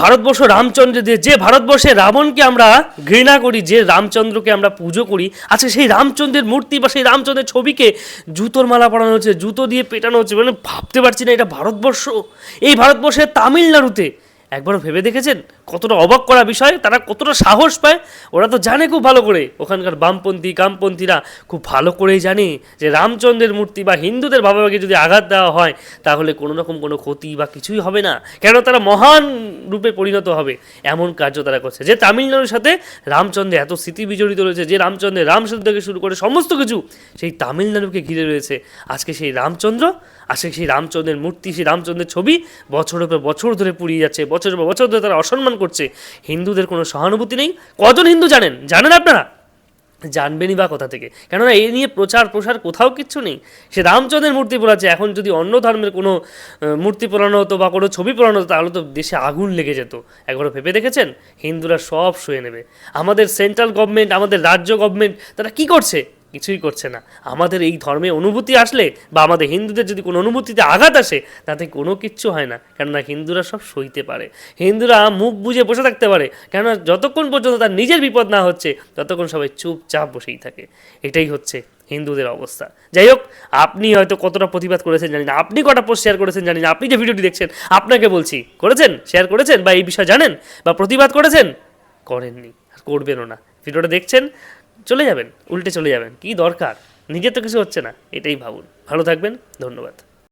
ভারতবর্ষ রামচন্দ্র দিয়ে, যে ভারতবর্ষে রাবণকে আমরা ঘৃণা করি, যে রামচন্দ্রকে আমরা পুজো করি আজকে সেই রামচন্দ্রের মূর্তি বা সেই রামচন্দ্রের ছবিকে জুতোর মালা পরানো হচ্ছে, জুতো দিয়ে পেটানো হচ্ছে মানে ভাবতে পারছি না এটা ভারতবর্ষ। এই ভারতবর্ষের তামিলনাড়ুতে, একবারও ভেবে দেখেছেন? কতটা অবাক করা বিষয়, তারা কতটা সাহস পায়, ওরা তো জানে খুব ভালো করে। ওখানকার বামপন্থী, কামপন্থীরা খুব ভালো করেই জানে যে রামচন্দ্রের মূর্তি বা হিন্দুদের ভাবাভাগে যদি আঘাত দেওয়া হয়, তাহলে কোনো রকম কোনো ক্ষতি বা কিছুই হবে না। কেন তারা মহান রূপে পরিণত হবে? এমন কার্য তারা করছে। যে তামিলনাড়ুর সাথে রামচন্দ্রে এত স্মৃতি বিজড়িত রয়েছে, যে রামচন্দ্রের রাম সেতু থেকে শুরু করে সমস্ত কিছু, সেই তামিলনাড়ুকে ঘিরে রয়েছে। আজকে সেই রামচন্দ্র, আজকে সেই রামচন্দ্রের মূর্তি, সেই রামচন্দ্রের ছবি বছরের পর বছর ধরে পুড়িয়ে যাচ্ছে। বছরের পর বছর ধরে তারা অসম্মান করছে। হিন্দুদের কোনো সহানুভূতি নেই। কজন হিন্দু জানেন? জানেন আপনারা? জানবেনই বা কোথা থেকে? কেননা এই নিয়ে প্রচার প্রসার কোথাও কিচ্ছু নেই। সে রামচন্দ্রের মূর্তি পোড়াচ্ছে। এখন যদি অন্য ধর্মের কোনো মূর্তি পোড়ানো হতো বা কোনো ছবি পোড়ানো হতো, তাহলে তো দেশে আগুন লেগে যেত। একবার ভেবে দেখেছেন? হিন্দুরা সব শুয়ে নেবে। আমাদের সেন্ট্রাল গভর্নমেন্ট আমাদের রাজ্য গভর্নমেন্ট তারা কি করছে? কিছুই করছে না। আমাদের এই ধর্মে অনুভূতি আসলে বা আমাদের হিন্দুদের যদি কোনো অনুভূতিতে আঘাত আসে, তাতে কোনো কিচ্ছু হয় না। কেননা হিন্দুরা সব সইতে পারে। হিন্দুরা মুখ বুঝে বসে থাকতে পারে। কেননা যতক্ষণ পর্যন্ত তার নিজের বিপদ না হচ্ছে, ততক্ষণ সবাই চুপচাপ বসেই থাকে। এটাই হচ্ছে হিন্দুদের অবস্থা। যাই হোক, আপনি হয়তো কতটা প্রতিবাদ করেছেন জানি না। আপনি কটা পোস্ট শেয়ার করেছেন জানি না। আপনি যে ভিডিওটি দেখছেন, আপনাকে বলছি, করেছেন? শেয়ার করেছেন? বা এই বিষয়ে জানেন? বা প্রতিবাদ করেছেন? করেননি। আর করবেনও না। ভিডিওটা দেখছেন চলে যাবেন, উল্টে চলে যাবেন, কি দরকার? নিজে তো কিছু হচ্ছে না, এটাই ভাবুন। ভালো থাকবেন, ধন্যবাদ।